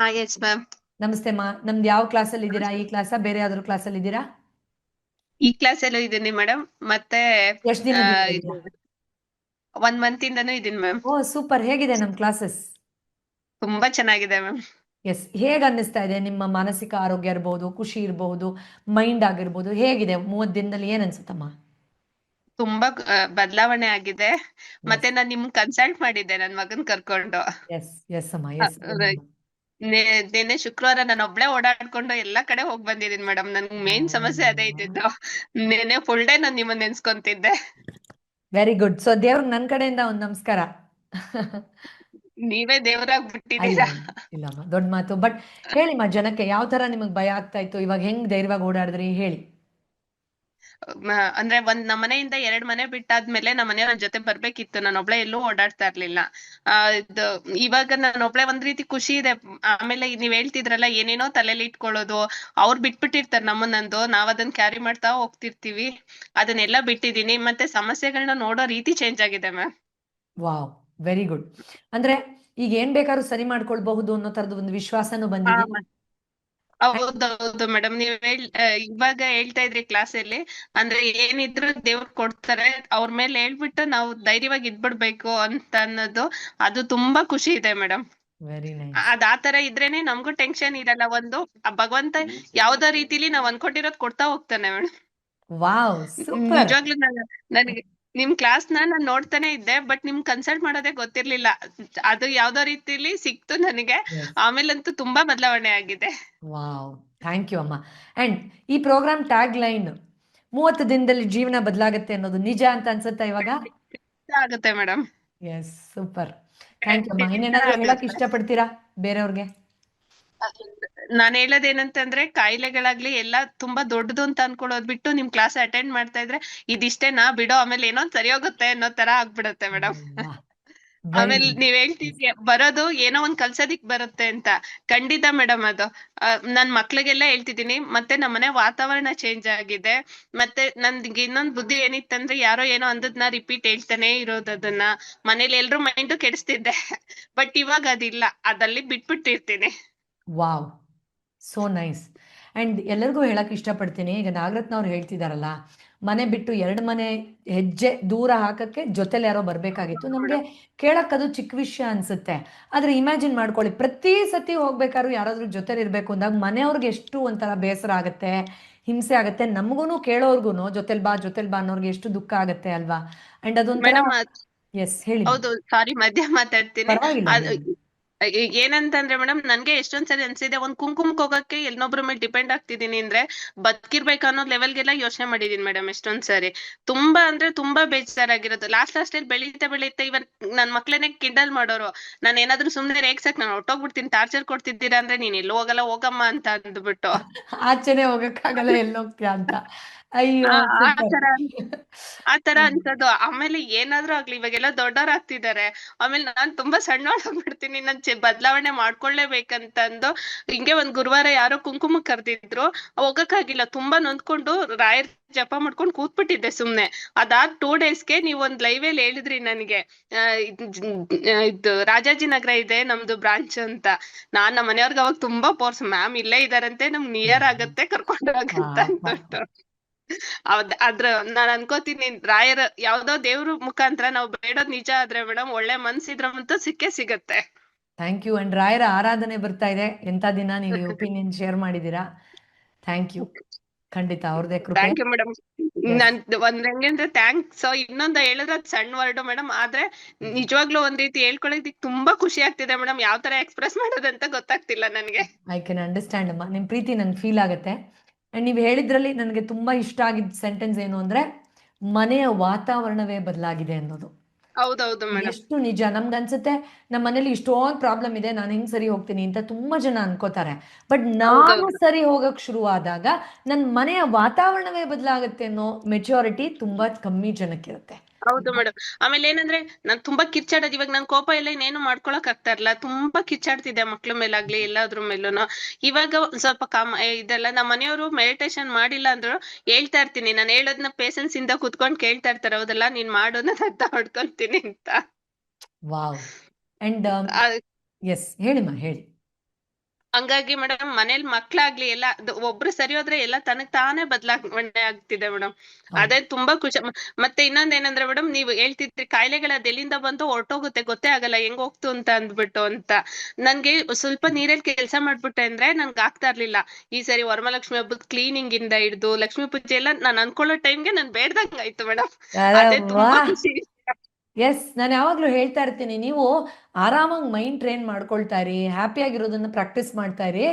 Yes ma'am ನಮಸ್ತೆ ಮಾ ನಮ್ದು ಯಾವ ಕ್ಲಾಸ್ ಅಲ್ಲಿ ಇದ್ದೀರಾ? ಈ ಕ್ಲಾಸ್ ಬೇರೆ ಯಾವ್ದಾದ್ರು ಕ್ಲಾಸಲ್ಲಿ ಇದ್ದೀರಾ? ಈ ಕ್ಲಾಸ್ ಅಲ್ಲೂ ಇದ್ದೀನಿ ಮೇಡಮ್ ಮತ್ತೆ ಎಷ್ಟು ದಿನ ಒನ್ ಮಂತ್ ಇಂದನೂ ಇದೀನಿ ಮ್ಯಾಮ್ ಓ ಸೂಪರ್ ಹೇಗಿದೆ ನಮ್ ಕ್ಲಾಸಸ್ ತುಂಬಾ ಚೆನ್ನಾಗಿದೆ ಮ್ಯಾಮ್ ಎಸ್ ಹೇಗ್ ಅನ್ನಿಸ್ತಾ ಇದೆ? ನಿಮ್ಮ ಮಾನಸಿಕ ಆರೋಗ್ಯ ಇರಬಹುದು ಖುಷಿ ಇರಬಹುದು ಮೈಂಡ್ ಆಗಿರ್ಬೋದು ಹೇಗಿದೆ? ಮೂವತ್ ದಿನದಲ್ಲಿ ಏನ್ ಅನ್ಸುತ್ತಮ್ಮ? ತುಂಬಾ ಬದಲಾವಣೆ ಆಗಿದೆ. ಮತ್ತೆ ನಾನ್ ನಿಮ್ ಕನ್ಸಲ್ಟ್ ಮಾಡಿದ್ದೆ ನನ್ ಮಗನ್ ಕರ್ಕೊಂಡು. ಎಸ್ ಎಸ್ ಅಮ್ಮ. ಎಸ್ ನಿನ್ನೆ ಶುಕ್ರವಾರ ನಾನು ಒಬ್ಳೆ ಓಡಾಡ್ಕೊಂಡು ಎಲ್ಲಾ ಕಡೆ ಹೋಗ್ ಬಂದಿದ್ದೀನಿ ಮೇಡಮ್ ನನ್ ಮೇನ್ ಸಮಸ್ಯೆ ಅದೇ ಇದ್ದಿದ್ದು. ನಿನ್ನೆ ಫುಲ್ ಡೇ ನಾನ್ ನಿಮ್ಮನ್ನ ನೆನ್ಸ್ಕೊಂತಿದ್ದೆ. ವೆರಿ ಗುಡ್ ಸೊ ದೇವ್ರ ನನ್ ಕಡೆಯಿಂದ ಒಂದು ನಮಸ್ಕಾರ. ನೀವೇ ದೇವರಾಗ್ ಬಿಟ್ಟಿದ್ದೀರಾ ಇಲ್ಲಮ್ಮ ದೊಡ್ಡ ಮಾತು. ಬಟ್ ಹೇಳಿಮ್ಮ ಜನಕ್ಕೆ ಯಾವ ತರ ನಿಮಗ್ ಭಯ ಆಗ್ತಾ ಇತ್ತು? ಇವಾಗ ಹೆಂಗ್ ಧೈರ್ಯವಾಗಿ ಓಡಾಡಿದ್ರಿ? ಹೇಳಿ. ಅಂದ್ರೆ ಒಂದ್ ನಮ್ಮ ಮನೆಯಿಂದ ಎರಡ್ ಮನೆ ಬಿಟ್ಟಾದ್ಮೇಲೆ ನಮ್ಮ ಮನೆಯವ್ರ ಜೊತೆ ಬರ್ಬೇಕಿತ್ತು. ನಾನು ಒಬ್ಳೆ ಎಲ್ಲೂ ಓಡಾಡ್ತಾ ಇರ್ಲಿಲ್ಲ. ಆ ಇದು ಇವಾಗ ನಾನು ಒಬ್ಳೆ ಒಂದ್ ರೀತಿ ಖುಷಿ ಇದೆ. ಆಮೇಲೆ ನೀವ್ ಹೇಳ್ತಿದ್ರಲ್ಲ ಏನೇನೋ ತಲೆಲಿ ಇಟ್ಕೊಳ್ಳೋದು. ಅವ್ರ್ ಬಿಟ್ಬಿಟ್ಟಿರ್ತಾರೆ ನಮ್ಮನ್ನಂದು ನಾವ್ ಅದನ್ನ ಕ್ಯಾರಿ ಮಾಡ್ತಾ ಹೋಗ್ತಿರ್ತೀವಿ. ಅದನ್ನೆಲ್ಲ ಬಿಟ್ಟಿದೀನಿ. ಮತ್ತೆ ಸಮಸ್ಯೆಗಳನ್ನ ನೋಡೋ ರೀತಿ ಚೇಂಜ್ ಆಗಿದೆ ಮ್ಯಾಮ್ ವಾವ್. ವೆರಿ ಗುಡ್ ಅಂದ್ರೆ ಈಗ ಏನ್ ಬೇಕಾದ್ರೂ ಸರಿ ಮಾಡ್ಕೊಳ್ಬಹುದು ಅನ್ನೋ ತರದ ಒಂದು ವಿಶ್ವಾಸನೂ ಬಂದಿದೆ. ಹೌದೌದು ಮೇಡಮ್ ನೀವ್ ಹೇಳ್ ಇವಾಗ ಹೇಳ್ತಾ ಇದ್ರಿ ಕ್ಲಾಸ್ ಅಲ್ಲಿ ಅಂದ್ರೆ ಏನಿದ್ರು ದೇವ್ರು ಕೊಡ್ತಾರೆ ಅವ್ರ ಮೇಲೆ ಹೇಳ್ಬಿಟ್ಟು ನಾವು ಧೈರ್ಯವಾಗಿ ಇದ್ಬಿಡ್ಬೇಕು ಅಂತ ಅನ್ನೋದು ಅದು ತುಂಬಾ ಖುಷಿ ಇದೆ ಮೇಡಮ್ ವೆರಿ ನೈಸ್ ಅದ್ ಆತರ ಇದ್ರೇನೆ ನಮ್ಗೂ ಟೆನ್ಷನ್ ಇರಲ್ಲ ಒಂದು. ಆ ಭಗವಂತ ಯಾವ್ದೋ ರೀತಿಲಿ ನಾವ್ ಅನ್ಕೊಂಡಿರೋದ್ ಕೊಡ್ತಾ ಹೋಗ್ತಾನೆ ಮೇಡಮ್ ವಾವ್ ಸೂಪರ್ ನಿಜವಾಗ್ಲೂ ನನಗೆ ನಿಮ್ ಕ್ಲಾಸ್ನ ನಾನ್ ನೋಡ್ತಾನೆ ಇದ್ದೆ ಬಟ್ ನಿಮ್ ಕನ್ಸಲ್ಟ್ ಮಾಡೋದೇ ಗೊತ್ತಿರ್ಲಿಲ್ಲ. ಅದು ಯಾವ್ದೋ ರೀತಿಲಿ ಸಿಕ್ತು ನನಗೆ. ಆಮೇಲಂತೂ ತುಂಬಾ ಬದಲಾವಣೆ ಆಗಿದೆ. ವಾವ್. ಥ್ಯಾಂಕ್ ಯು ಅಮ್ಮ. ಅಂಡ್ ಈ ಪ್ರೋಗ್ರಾಮ್ ಟ್ಯಾಗ್ ಲೈನ್ ಮೂವತ್ತು ದಿನದಲ್ಲಿ ಜೀವನ ಬದಲಾಗುತ್ತೆ ಅನ್ನೋದು ನಿಜ ಅಂತ ಅನ್ಸುತ್ತಾ ಇವಾಗ? ಆಗುತ್ತೆ madam yes super thank you ಅಮ್ಮ. ಇನ್ನೇನಾದ್ರೂ ಹೇಳಕ್ ಇಷ್ಟಪಡ್ತೀರಾ ಬೇರೆಯವ್ರಿಗೆ? ನಾನ್ ಹೇಳೋದೇನಂತಂದ್ರೆ ಕಾಯಿಲೆಗಳಾಗ್ಲಿ ಎಲ್ಲ ತುಂಬಾ ದೊಡ್ಡದು ಅಂತ ಅನ್ಕೊಳ್ಳೋದ್ ಬಿಟ್ಟು ನಿಮ್ ಕ್ಲಾಸ್ ಅಟೆಂಡ್ ಮಾಡ್ತಾ ಇದ್ರೆ ಇದಿಷ್ಟೇನಾ ಬಿಡೋ ಆಮೇಲೆ ಏನೋ ಸರಿ ಹೋಗುತ್ತೆ ಅನ್ನೋ ತರ ಆಗ್ಬಿಡತ್ತೆ ಮೇಡಮ್ ಆಮೇಲೆ. ನೀವ್ ಹೇಳ್ತಿದ್ಯ ಬರೋದು ಏನೋ ಒಂದ್ ಕಲ್ಸೋದಿಕ್ ಬರುತ್ತೆ ಅಂತ. ಖಂಡಿತ ಮೇಡಮ್ ಅದು. ನನ್ ಮಕ್ಳಿಗೆಲ್ಲ ಹೇಳ್ತಿದೀನಿ ಮತ್ತೆ ನಮ್ಮನೆ ವಾತಾವರಣ ಚೇಂಜ್ ಆಗಿದೆ. ಮತ್ತೆ ನನ್ಗೆ ಇನ್ನೊಂದ್ ಬುದ್ಧಿ ಏನಿತ್ತಂದ್ರೆ ಯಾರೋ ಏನೋ ಅಂದದ್ನ ರಿಪೀಟ್ ಹೇಳ್ತಾನೆ ಇರೋದು ಅದನ್ನ. ಮನೇಲಿ ಎಲ್ರು ಮೈಂಡು ಕೆಡಿಸ್ತಿದ್ದೆ. ಬಟ್ ಇವಾಗ ಅದಿಲ್ಲ. ಅದಲ್ಲಿ ಬಿಟ್ಬಿಟ್ಟಿರ್ತೀನಿ. Wow so nice. ಅಂಡ್ ಎಲ್ಲರಿಗೂ ಹೇಳಕ್ಕೆ ಇಷ್ಟಪಡ್ತೀನಿ ಈಗ ನಾಗರತ್ನ ಅವ್ರು ಹೇಳ್ತಿದಾರಲ್ಲ ಮನೆ ಬಿಟ್ಟು ಎರಡು ಮನೆ ಹೆಜ್ಜೆ ದೂರ ಹಾಕಕ್ಕೆ ಜೊತೆಲಿ ಯಾರೋ ಬರಬೇಕಾಗಿತ್ತು. ನಮಗೆ ಕೇಳಕ್ ಅದು ಚಿಕ್ಕ ವಿಷಯ ಅನ್ಸುತ್ತೆ. ಆದ್ರೆ ಇಮ್ಯಾಜಿನ್ ಮಾಡ್ಕೊಳ್ಳಿ ಪ್ರತಿ ಸತಿ ಹೋಗ್ಬೇಕಾದ್ರೂ ಯಾರಾದ್ರೂ ಜೊತೆಲಿ ಇರಬೇಕು ಅಂದಾಗ ಮನೆಯವ್ರಿಗೆ ಎಷ್ಟು ಒಂಥರ ಬೇಸರ ಆಗುತ್ತೆ ಹಿಂಸೆ ಆಗುತ್ತೆ ನಮಗೂ ಕೇಳೋರ್ಗೂ ಜೊತೆಲ್ ಬಾ ಜೊತೆಲ್ ಬಾ ಅನ್ನೋರ್ಗೆ ಎಷ್ಟು ದುಃಖ ಆಗುತ್ತೆ ಅಲ್ವಾ? ಅಂಡ್ ಅದೊಂದು ಎಸ್ ಹೇಳಿ. ಹೌದು ಸಾರಿ ಮಧ್ಯ ಮಾತಾಡ್ತೀನಿ. ಏನಂತಂದ್ರೆ ಮೇಡಮ್ ನನ್ಗೆ ಎಷ್ಟೊಂದ್ ಸರಿ ಅನ್ಸಿದೆ ಒಂದ್ ಕುಂಕುಮಕ್ ಹೋಗಕ್ಕೆ ಇನ್ನೊಬ್ರ ಮೇಲೆ ಡಿಪೆಂಡ್ ಆಗ್ತಿದೀನಿ ಅಂದ್ರೆ ಬದುಕಿರ್ಬೇಕು ಅನ್ನೋ ಲೆವೆಲ್ಗೆಲ್ಲ ಯೋಚನೆ ಮಾಡಿದೀನಿ ಮೇಡಮ್ ಎಷ್ಟೊಂದ್ ಸರಿ ತುಂಬಾ ಅಂದ್ರೆ ತುಂಬಾ ಬೇಜಾರಾಗಿರೋದು. ಲಾಸ್ಟ್ ಲಾಸ್ಟ್ ಅಲ್ಲಿ ಬೆಳೀತಾ ಬೆಳೀತಾ ಇವನ್ ನನ್ ಮಕ್ಳನ್ನೇ ಕಿಂಡಲ್ ಮಾಡೋರು. ನಾನು ಏನಾದ್ರು ಸುಮ್ನೆ ರೇಗ್ಸಕ್ ನಾನು ಹೊಟ್ಟೋಗ್ಬಿಡ್ತೀನಿ ಟಾರ್ಚರ್ ಕೊಡ್ತಿದ್ದೀರಾ ಅಂದ್ರೆ ನೀನ್ ಎಲ್ಲೂ ಹೋಗಲ್ಲ ಹೋಗಮ್ಮ ಅಂತ ಅಂದ್ಬಿಟ್ಟು. ಆಚೆನೆ ಹೋಗಕ್ಕಾಗಲ್ಲ ಎಲ್ಲೋಗ್ತೀಯ ಅಂತ. ಅಯ್ಯೋ ಆ ಆ super. ತರ ಆ ಅನ್ಸೋದು. ಆಮೇಲೆ ಏನಾದ್ರೂ ಆಗ್ಲಿ ಇವಾಗೆಲ್ಲ ದೊಡ್ಡವರಾಗ್ತಿದ್ದಾರೆ ಆಮೇಲೆ ನಾನ್ ತುಂಬಾ ಸಣ್ಣ ಹೋಗ್ಬಿಡ್ತೀನಿ ಚೆ ಬದಲಾವಣೆ ಮಾಡ್ಕೊಳ್ಳೇಬೇಕಂತಂದು ಹಿಂಗೆ ಒಂದ್ ಗುರುವಾರ ಯಾರೋ ಕುಂಕುಮ ಕರ್ದಿದ್ರು. ಹೋಗಕ್ಕಾಗಿಲ್ಲ. ತುಂಬಾ ನೊಂದ್ಕೊಂಡು ರಾಯರ್ ಜಪ ಮಾಡ್ಕೊಂಡು ಕೂತ್ಬಿಟ್ಟಿದ್ದೆ ಸುಮ್ನೆ. ಅದಾದ್ ಟೂ ಡೇಸ್ಗೆ ನೀವ್ ಒಂದ್ ಲೈವ್ ಅಲ್ಲಿ ಹೇಳಿದ್ರಿ ನನ್ಗೆ. ಇದ್ ರಾಜಾಜಿ ಆ, ಇದು ರಾಜಾಜಿನಗರ ಇದೆ ನಮ್ದು ಬ್ರಾಂಚ್ ಅಂತ. ನಾನ್ ನಮ್ಮ ಮನೆಯವ್ರಿಗೆ ಅವಾಗ ತುಂಬಾ ಫೋರ್ಸ್ ಮ್ಯಾಮ್ ಇಲ್ಲೇ ಇದಾರಂತೆ ನಮ್ಗ್ ನಿಯರ್ ಆಗತ್ತೆ ಕರ್ಕೊಂಡು ಹೋಗಂತ ವಾ, ಅಂದ್ಬಿಟ್ಟು. ಅದ್ ಅದ್ರ ನಾನ್ ಅನ್ಕೋತೀನಿ ರಾಯರ ಯಾವ್ದೋ ದೇವ್ರ ಮುಖಾಂತರ ನಾವು ಬೇಡೋದ್ ನಿಜ ಆದ್ರೆ ಮೇಡಮ್ ಒಳ್ಳೆ ಮನ್ಸಿದ್ರಂತೂ ಸಿಕ್ಕೇ ಸಿಗತ್ತೆ. ಥ್ಯಾಂಕ್ ಯು ಅಂಡ್ ರಾಯರ ಆರಾಧನೆ ಬರ್ತಾ ಇದೆ. ಎಂತ ದಿನ ನೀವು ಒಪಿನಿಯನ್ ಶೇರ್ ಮಾಡಿದೀರಾ ಥ್ಯಾಂಕ್ ಯು ಖಂಡಿತ ಅವ್ರದೇ ಕೃಪೆ. ಥ್ಯಾಂಕ್ ಯು ಮೇಡಮ್ ನನ್ ಒಂದ್ ಹೆಂಗಂದ್ರೆ ಥ್ಯಾಂಕ್ಸ್ ಇನ್ನೊಂದ್ ಹೇಳಿದ್ರೆ ಅದ್ ಸಣ್ಣ ವರ್ಡ್ ಮೇಡಮ್ ಆದ್ರೆ ನಿಜವಾಗ್ಲೂ ಒಂದ್ ರೀತಿ ಹೇಳ್ಕೊಳಕ್ ತುಂಬಾ ಖುಷಿ ಆಗ್ತಿದೆ ಮೇಡಮ್ ಯಾವ ತರ ಎಕ್ಸ್ಪ್ರೆಸ್ ಮಾಡೋದಂತ ಗೊತ್ತಾಗ್ತಿಲ್ಲ ನನ್ಗೆ. ಐ ಕ್ಯಾನ್ ಅಂಡರ್ಸ್ಟ್ಯಾಂಡ್ ಅಮ್ಮ. ನಿಮ್ ಪ್ರೀತಿ ನನ್ಗೆ ಫೀಲ್ ಆಗುತ್ತೆ. ಅಂಡ್ ನೀವ್ ಹೇಳಿದ್ರಲ್ಲಿ ನನಗೆ ತುಂಬಾ ಇಷ್ಟ ಆಗಿದ್ದ ಸೆಂಟೆನ್ಸ್ ಏನು ಅಂದ್ರೆ ಮನೆಯ ವಾತಾವರಣವೇ ಬದಲಾಗಿದೆ ಅನ್ನೋದು. ಹೌದೌದು ಮೇಡಮ್. ಎಷ್ಟು ನಿಜ? ನಮ್ಗೆ ಅನ್ಸುತ್ತೆ ನಮ್ಮ ಮನೇಲಿ ಇಷ್ಟೊಂದು ಪ್ರಾಬ್ಲಮ್ ಇದೆ ನಾನು ಹೆಂಗ್ ಸರಿ ಹೋಗ್ತೀನಿ ಅಂತ ತುಂಬಾ ಜನ ಅನ್ಕೋತಾರೆ. ಬಟ್ ನಾನು ಸರಿ ಹೋಗಕ್ ಶುರು ಆದಾಗ ನನ್ನ ಮನೆಯ ವಾತಾವರಣವೇ ಬದಲಾಗುತ್ತೆ ಅನ್ನೋ ಮೆಚುರಿಟಿ ತುಂಬಾ ಕಮ್ಮಿ ಜನಕ್ಕಿರುತ್ತೆ. ಹೌದು ಮೇಡಮ್ ಆಮೇಲೆ ಏನಂದ್ರೆ ನಾನ್ ತುಂಬಾ ಕಿರ್ಚಾಡೋದು. ಇವಾಗ ನನ್ ಕೋಪ ಎಲ್ಲ ಇನ್ನೇನು ಮಾಡ್ಕೊಳಕ್ ಆಗ್ತಾ ಇರ್ಲಿಲ್ಲ. ತುಂಬಾ ಕಿರ್ಚಾಡ್ತಿದ್ದೆ ಮಕ್ಳ ಮೇಲಾಗ್ಲಿ ಎಲ್ಲಾದ್ರ ಮೇಲೂನು. ಇವಾಗ ಒಂದ್ ಸ್ವಲ್ಪ ಕಾಮ ಇದೆಲ್ಲ ನಮ್ಮ ಮನೆಯವರು ಮೆಡಿಟೇಷನ್ ಮಾಡಿಲ್ಲ ಅಂದ್ರು ಹೇಳ್ತಾ ಇರ್ತೀನಿ. ನಾನು ಹೇಳೋದ್ನ ಪೇಷನ್ಸ್ ಇಂದ ಕುತ್ಕೊಂಡ್ ಕೇಳ್ತಾ ಇರ್ತಾರೆ. ಹೌದಲ್ಲ ನೀನ್ ಮಾಡು ನಾನು ಅರ್ಥ ಮಾಡ್ಕೊಂತೀನಿ ಅಂತ. ವಾವ್. ಅಂಡ್ ಎಸ್ ಹೇಳಿಮ್ಮ ಹೇಳಿ. ಹಂಗಾಗಿ ಮೇಡಮ್ ಮನೇಲಿ ಮಕ್ಳಾಗ್ಲಿ ಎಲ್ಲ ಒಬ್ರು ಸರಿ ಹೋದ್ರೆ ಎಲ್ಲ ತನಗ್ ತಾನೇ ಬದಲಾವಣೆ ಆಗ್ತಿದೆ ಮೇಡಮ್. ಅದೇ ತುಂಬಾ ಖುಷಿ. ಮತ್ತೆ ಇನ್ನೊಂದ್ ಏನಂದ್ರೆ ಮೇಡಮ್ ನೀವು ಹೇಳ್ತಿದ್ರಿ ಕಾಯಿಲೆಗಳು ಅದೆಲ್ಲಿಂದ ಬಂದು ಹೊರಟೋಗುತ್ತೆ ಗೊತ್ತೇ ಆಗಲ್ಲ ಹೆಂಗ್ ಹೋಗ್ತು ಅಂತ ಅಂದ್ಬಿಟ್ಟು ಅಂತ. ನನ್ಗೆ ಸ್ವಲ್ಪ ನೀರಲ್ಲಿ ಕೆಲಸ ಮಾಡ್ಬಿಟ್ಟೆ ಅಂದ್ರೆ ನನ್ಗೆ ಆಗ್ತಾ ಇರ್ಲಿಲ್ಲ. ಈ ಸರಿ ವರಮಹಾಲಕ್ಷ್ಮಿ ಹಬ್ಬದ ಕ್ಲೀನಿಂಗ್ ಇಂದ ಹಿಡ್ದು ಲಕ್ಷ್ಮೀ ಪೂಜೆ ಎಲ್ಲ ನಾನ್ ಅನ್ಕೊಳ್ಳೋ ಟೈಮ್ಗೆ ನಾನ್ ಬೇಡ್ದಂಗ್ ಆಯ್ತು ಮೇಡಮ್ ಅದೇ ತುಂಬಾ ಖುಷಿ. ಎಸ್ ನಾನು ಯಾವಾಗಲೂ ಹೇಳ್ತಾ ಇರ್ತೀನಿ ನೀವು ಆರಾಮಾಗಿ ಮೈಂಡ್ ಟ್ರೈನ್ ಮಾಡ್ಕೊಳ್ತಾ ಇರಿ ಹ್ಯಾಪಿಯಾಗಿರೋದನ್ನ ಪ್ರಾಕ್ಟೀಸ್ ಮಾಡ್ತಾ ಇರಿ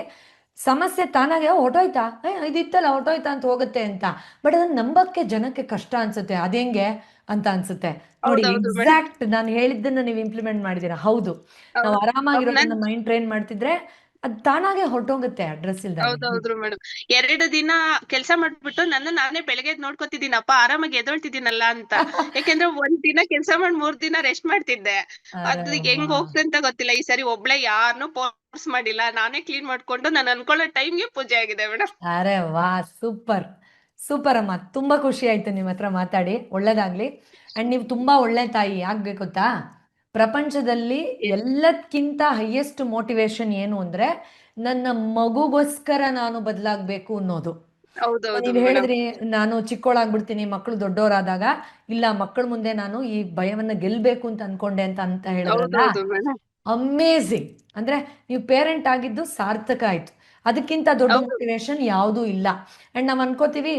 ಸಮಸ್ಯೆ ತಾನಾಗೆ ಹೊರ್ಟೋಯ್ತಾ ಏ ಇದಿತ್ತಲ್ಲ ಹೊರ್ಟೋಯ್ತಾ ಅಂತ ಹೋಗುತ್ತೆ ಅಂತ. ಬಟ್ ಅದನ್ನ ನಂಬಕ್ಕೆ ಜನಕ್ಕೆ ಕಷ್ಟ ಅನ್ಸುತ್ತೆ ಅದೇಂಗೆ ಅಂತ ಅನ್ಸುತ್ತೆ. ನೋಡಿ ಎಕ್ಸಾಕ್ಟ್ ನಾನು ಹೇಳಿದ್ದನ್ನ ನೀವು ಇಂಪ್ಲಿಮೆಂಟ್ ಮಾಡಿದೀರಾ ಹೌದು. ನಾವು ಆರಾಮಾಗಿರೋದನ್ನ ಮೈಂಡ್ ಟ್ರೈನ್ ಮಾಡ್ತಿದ್ರೆ ಅದು ತಾನಾಗೆ ಹೊರಟೋಗುತ್ತೆ ಅಡ್ರೆಸ್ ಹೌದೌದು ಮೇಡಮ್. ಎರಡು ದಿನ ಕೆಲಸ ಮಾಡ್ಬಿಟ್ಟು ನನ್ನ ನಾನೇ ಬೆಳಗ್ಗೆ ನೋಡ್ಕೊತಿದ್ದೀನಪ್ಪ ಆರಾಮಾಗಿ ಎದ್ದೊಳ್ತಿದ್ದೀನಲ್ಲ ಅಂತ. ಯಾಕೆಂದ್ರೆ ಒಂದ್ ದಿನ ಕೆಲಸ ಮಾಡಿ ಮೂರ್ ದಿನ ರೆಸ್ಟ್ ಮಾಡ್ತಿದ್ದೆ. ಅದ್ ಅದು ಹೆಂಗ್ ಹೋಗ್ತದೆ ಅಂತ ಗೊತ್ತಿಲ್ಲ. ಈ ಸರಿ ಒಬ್ಳೆ ಯಾರನ್ನೂ ಫೋರ್ಸ್ ಮಾಡಿಲ್ಲ. ನಾನೇ ಕ್ಲೀನ್ ಮಾಡ್ಕೊಂಡು ನಾನು ಅನ್ಕೊಳ್ಳೋ ಟೈಮ್ಗೆ ಪೂಜೆ ಆಗಿದೆ ಮೇಡಮ್. ಅರೆ ವಾ ಸೂಪರ್. ಸೂಪರ್ ಅಮ್ಮ ತುಂಬಾ ಖುಷಿ ಆಯ್ತು ನಿಮ್ ಹತ್ರ ಮಾತಾಡಿ. ಒಳ್ಳೇದಾಗ್ಲಿ. ಅಂಡ್ ನೀವು ತುಂಬಾ ಒಳ್ಳೆ ತಾಯಿ. ಆಗ್ಬೇಕು ಗೊತ್ತಾ? ಪ್ರಪಂಚದಲ್ಲಿ ಎಲ್ಲದಕ್ಕಿಂತ ಹೈಯೆಸ್ಟ್ ಮೋಟಿವೇಶನ್ ಏನು ಅಂದ್ರೆ ನನ್ನ ಮಗುಗೋಸ್ಕರ ನಾನು ಬದಲಾಗಬೇಕು ಅನ್ನೋದು. ನೀವ್ ಹೇಳಿದ್ರಿ ನಾನು ಚಿಕ್ಕವಳಾಗ್ಬಿಡ್ತೀನಿ ಮಕ್ಕಳು ದೊಡ್ಡವರಾದಾಗ ಇಲ್ಲ ಮಕ್ಕಳ ಮುಂದೆ ನಾನು ಈ ಭಯವನ್ನ ಗೆಲ್ಬೇಕು ಅಂತ ಅನ್ಕೊಂಡೆ ಅಂತ ಅಂತ ಹೇಳಿದ್ರಲ್ಲ? ಅಮೇಝಿಂಗ್ ಅಂದ್ರೆ ನೀವು ಪೇರೆಂಟ್ ಆಗಿದ್ದು ಸಾರ್ಥಕ ಆಯ್ತು. ಅದಕ್ಕಿಂತ ದೊಡ್ಡ ಮೋಟಿವೇಶನ್ ಯಾವುದೂ ಇಲ್ಲ. ಅಂಡ್ ನಾವ್ ಅನ್ಕೋತೀವಿ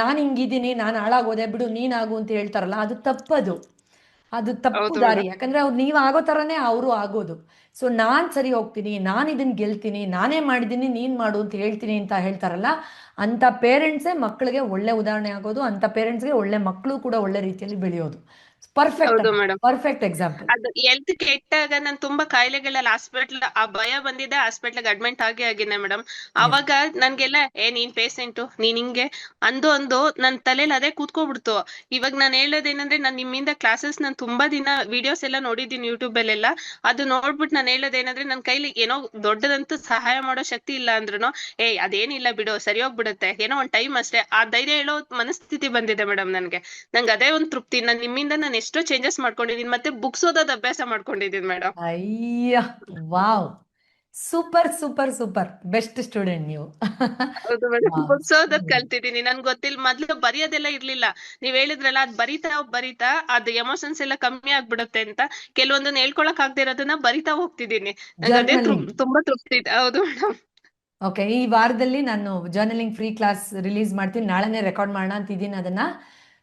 ನಾನು ಹಿಂಗಿದ್ದೀನಿ ನಾನು ಹಾಳಾಗೋದೆ ಬಿಡು ನೀನಾಗು ಅಂತ ಹೇಳ್ತಾರಲ್ಲ ಅದು ತಪ್ಪದು. ಅದು ತಪ್ಪು ದಾರಿ. ಯಾಕಂದ್ರೆ ಅವ್ರು ನೀವ್ ಆಗೋ ತರನೇ ಅವರು ಆಗೋದು. ಸೊ ನಾನ್ ಸರಿ ಹೋಗ್ತೀನಿ ನಾನ್ ಇದನ್ನ ಗೆಲ್ತೀನಿ ನಾನೇ ಮಾಡಿದ್ದೀನಿ ನೀನ್ ಮಾಡು ಅಂತ ಹೇಳ್ತೀನಿ ಅಂತ ಹೇಳ್ತಾರಲ್ಲ ಅಂತ ಪೇರೆಂಟ್ಸೇ ಮಕ್ಕಳಿಗೆ ಒಳ್ಳೆ ಉದಾಹರಣೆ ಆಗೋದು ಅಂತ ಪೇರೆಂಟ್ಸ್ಗೆ ಒಳ್ಳೆ ಮಕ್ಕಳು ಕೂಡ ಒಳ್ಳೆ ರೀತಿಯಲ್ಲಿ ಬೆಳೆಯೋದು. ಪರ್ಫೆಕ್ಟ್ ಪರ್ಫೆಕ್ಟ್ ಎಕ್ಸಾಂಪಲ್ ಅದು ಹೆಲ್ತ್ ಕೆಟ್ಟಾಗ ನಾನು ತುಂಬಾ ಕಾಯಿಲೆಗಳಲ್ಲಿ ಹಾಸ್ಪಿಟ್ಲ್ ಆ ಭಯ ಬಂದಿದೆ ಹಾಸ್ಪಿಟ್ಲ್ ಅಡ್ಮಿಟ್ ಆಗಿ ಆಗಿದೆ ಮೇಡಮ್ ಅವಾಗ ನನ್ಗೆಲ್ಲ ಏ ನೀನ್ ಪೇಷಂಟು ನೀನ್ ಹಿಂಗೆ? ಅಂದು ಅಂದು ನನ್ ತಲೆಯಲ್ಲಿ ಅದೇ ಕೂತ್ಕೊಬಿಡ್ತು. ಇವಾಗ ನಾನು ಹೇಳೋದೇನಂದ್ರೆ ನಾನ್ ನಿಮ್ಮಿಂದ ಕ್ಲಾಸಸ್ ನಾನು ತುಂಬಾ ದಿನ ವಿಡಿಯೋಸ್ ಎಲ್ಲ ನೋಡಿದ್ದೀನಿ ಯೂಟ್ಯೂಬ್ ಅಲ್ಲೆಲ್ಲ. ಅದು ನೋಡ್ಬಿಟ್ಟು ನಾನು ಹೇಳೋದೇನಂದ್ರೆ ನನ್ ಕೈಲಿ ಏನೋ ದೊಡ್ಡದಂತೂ ಸಹಾಯ ಮಾಡೋ ಶಕ್ತಿ ಇಲ್ಲ ಅಂದ್ರೂ ಏ ಅದೇನಿಲ್ಲ ಬಿಡು ಸರಿ ಹೋಗ್ಬಿಡುತ್ತೆ ಏನೋ ಒಂದ್ ಟೈಮ್ ಅಷ್ಟೇ. ಆ ಧೈರ್ಯ ಹೇಳೋ ಮನಸ್ಥಿತಿ ಬಂದಿದೆ ಮೇಡಮ್ ನನ್ಗೆ. ನಂಗೆ ಅದೇ ಒಂದ್ ತೃಪ್ತಿ. ನಾನ್ ನಿಮ್ಮಿಂದ ನಾನು ಎಷ್ಟೋ ಚೇಂಜಸ್ ಮಾಡ್ಕೊಂಡಿದ್ದೀನಿ ಮತ್ತೆ ಬುಕ್ಸ್ ಓದೋದ್ ಅಭ್ಯಾಸ ಮಾಡ್ಕೊಂಡಿದೀನಿ ಮೇಡಮ್ ಅಯ್ಯ wow. Super super super best student ನೀವು. ಹೌದು ಮೇಡಮ್ ಬುಕ್ಸ್ ಓದೋದ್ ಕಲ್ತಿದೀನಿ. ನನ್ಗೆ ಗೊತ್ತಿಲ್ಲ ಮೊದ್ಲು ಬರೆಯೋದೆಲ್ಲ ಇರ್ಲಿಲ್ಲ. ನೀವ್ ಹೇಳಿದ್ರಲ್ಲ ಅದ್ ಬರಿತಾ ಬರಿತಾ ಅದ್ ಎಮೋಷನ್ಸ್ ಎಲ್ಲ ಕಮ್ಮಿ ಆಗ್ಬಿಡುತ್ತೆ ಅಂತ ಕೆಲವೊಂದನ್ನ ಹೇಳ್ಕೊಳಕ್ ಆಗದೆ ಇರೋದನ್ನ ಬರಿತಾ ಹೋಗ್ತಿದೀನಿ. ನಂಗೆ ಅದೇ ತೃಪ್- ತುಂಬಾ ತೃಪ್ತಿ ಇದೆ. ಹೌದು ಮೇಡಮ್ ಓಕೆ ಈ ವಾರದಲ್ಲಿ ನಾನು ಜರ್ನಲಿಂಗ್ ಫ್ರೀ ಕ್ಲಾಸ್ ರಿಲೀಸ್ ಮಾಡ್ತೀನಿ. ನಾಳೆನೇ ರೆಕಾರ್ಡ್ ಮಾಡೋಣ ಅಂತಿದ್ದೀನಿ ಅದನ್ನ.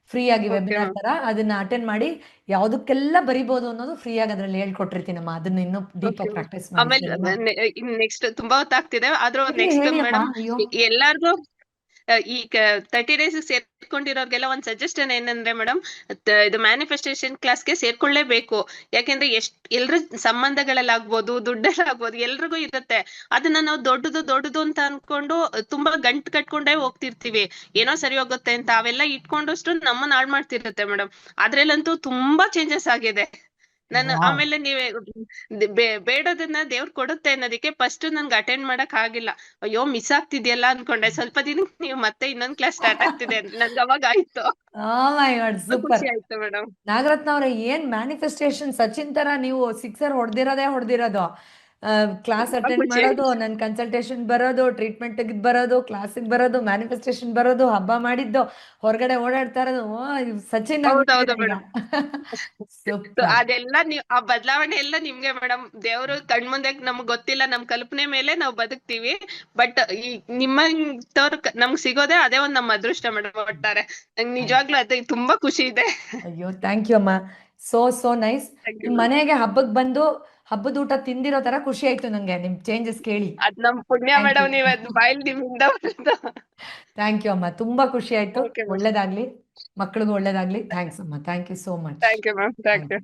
ಫ್ರೀ ಆಗಿ ವೆಬಿನಾರ್ ತರ ಅದನ್ನ ಅಟೆಂಡ್ ಮಾಡಿ ಯಾವ್ದಕ್ಕೆಲ್ಲ ಬರಿಬಹುದು ಅನ್ನೋದು ಫ್ರೀ ಆಗಿ ಅದ್ರಲ್ಲಿ ಹೇಳ್ಕೊಟ್ಟಿರ್ತೀನಮ್ಮ ಅದನ್ನ ಇನ್ನೂ ಡೀಪ್ ಆಗಿ ಪ್ರಾಕ್ಟೀಸ್ ಆಮೇಲೆ ಮಾಡಿಸ್ತೀನಿ ನೆಕ್ಸ್ಟ್ ತುಂಬಾ ಹೊತ್ತಾಗ್ತಿದೆ. ಆದ್ರೂ ನೆಕ್ಸ್ಟ್ ಮೇಡಮ್ ಎಲ್ಲಾರ್ಗು ಈ ತರ್ಟಿ ಡೇಸ್ ಸೇರ್ಕೊಂಡಿರೋರ್ಗೆಲ್ಲ ಒಂದ್ ಸಜೆಸ್ಟನ್ ಏನಂದ್ರೆ ಮೇಡಮ್ ಇದು ಮ್ಯಾನಿಫೆಸ್ಟೇಷನ್ ಕ್ಲಾಸ್ಗೆ ಸೇರ್ಕೊಳ್ಳೇಬೇಕು. ಯಾಕೆಂದ್ರೆ ಎಷ್ಟ್, ಎಲ್ರ ಸಂಬಂಧಗಳಲ್ಲಾಗ್ಬೋದು, ದುಡ್ಡಲ್ಲಾಗ್ಬೋದು, ಎಲ್ರಿಗೂ ಇರುತ್ತೆ. ಅದನ್ನ ನಾವು ದೊಡ್ಡದು ದೊಡ್ಡದು ಅಂತ ಅನ್ಕೊಂಡು ತುಂಬಾ ಗಂಟು ಕಟ್ಕೊಂಡೇ ಹೋಗ್ತಿರ್ತೀವಿ. ಏನೋ ಸರಿ ಹೋಗುತ್ತೆ ಅಂತ ಅವೆಲ್ಲ ಇಟ್ಕೊಂಡಷ್ಟು ನಮ್ಮನ್ನ ಹಾಳ್ ಮಾಡ್ತಿರುತ್ತೆ ಮೇಡಮ್ ಅದ್ರಲ್ಲಂತೂ ತುಂಬಾ ಚೇಂಜಸ್ ಆಗಿದೆ. ನಾನು ಆಮೇಲೆ ನೀವೇ ಬೇಡೋದನ್ನ ದೇವ್ರ್ ಕೊಡುತ್ತೆ ಅನ್ನೋದಕ್ಕೆ ಫಸ್ಟ್ ನನ್ಗೆ ಅಟೆಂಡ್ ಮಾಡಕ್ ಆಗಿಲ್ಲ. ಅಯ್ಯೋ ಮಿಸ್ ಆಗ್ತಿದ್ಯಲ್ಲ ಅನ್ಕೊಂಡೆ. ಸ್ವಲ್ಪ ದಿನ ನೀವು ಮತ್ತೆ ಇನ್ನೊಂದ್ ಕ್ಲಾಸ್ ಸ್ಟಾರ್ಟ್ ಆಗ್ತಿದೆ ಅಂತ ನನ್ಗೆ ಅವಾಗ ಆಯ್ತು. ಖುಷಿ ಆಯ್ತು ಮೇಡಮ್ ನಾಗರತ್ನ ಅವರೇ ಏನ್ ಮ್ಯಾನಿಫೆಸ್ಟೇಷನ್ ಸಚಿನ್ ತರ ನೀವು ಸಿಕ್ಸರ್ ಹೊಡೆದಿರೋದೇ ಹೊಡೆದಿರೋದು. ಕ್ಲಾಸ್ ಅಟೆಂಡ್ ಮಾಡೋದು ನನ್ನ ಕನ್ಸಲ್ಟೇಷನ್ ಬರೋದು ಟ್ರೀಟ್ಮೆಂಟ್ ತೆಗೆದು ಬರೋದು ಕ್ಲಾಸಿಗೆ ಬರೋದು ಮ್ಯಾನಿಫೆಸ್ಟೇಷನ್ ಬರೋದು ಹಬ್ಬ ಮಾಡಿದ್ದು ಹೊರಗಡೆ ಓಡಾಡ್ತಾ ಇರೋದು ಸಚಿನ್ ಅದೆಲ್ಲ ನೀವ್ ಆ ಬದಲಾವಣೆ ಎಲ್ಲ ನಿಮ್ಗೆ ಮೇಡಮ್ ದೇವ್ರು ಕಣ್ಮುಂದೆ ನಮ್ಗ್ ಗೊತ್ತಿಲ್ಲ ನಮ್ ಕಲ್ಪನೆ ಮೇಲೆ ನಾವ್ ಬದುಕ್ತಿವಿ. ಬಟ್ ಈ ಕ- ನಮ್ಗ್ ಸಿಗೋದೇ ಅದೇ ಒಂದ್ ನಮ್ಮ ಅದೃಷ್ಟ ಮೇಡಮ್ ಒಟ್ಟಾರೆ. ನಂಗೆ ನಿಜವಾಗ್ಲೂ ಅದೇ ತುಂಬಾ ಖುಷಿ ಇದೆ. ಅಯ್ಯೋ ಥ್ಯಾಂಕ್ ಯು ಅಮ್ಮ. ಸೋ ಸೋ ನೈಸ್ ಮನೆಗೆ ಹಬ್ಬಕ್ ಬಂದು ಹಬ್ಬದ ಊಟ ತಿಂದಿರೋ ತರ ಖುಷಿ ಆಯ್ತು ನಂಗೆ ನಿಮ್ ಚೇಂಜಸ್ ಕೇಳಿ. ಅದ್ ನಮ್ ಪುಣ್ಯ ಮೇಡಮ್ ನೀವ್ ಅದ್ ಬಾಯಿಲ್ ನಿಮ್ಮಿಂದ ಥ್ಯಾಂಕ್ ಯು ಅಮ್ಮ ತುಂಬಾ ಖುಷಿ ಆಯ್ತು. ಒಳ್ಳೇದಾಗ್ಲಿ ಮಕ್ಕಳಿಗೂ ಒಳ್ಳೇದಾಗ್ಲಿ. ಥ್ಯಾಂಕ್ಸ್ ಅಮ್ಮ thank you so much thank you ma'am thank you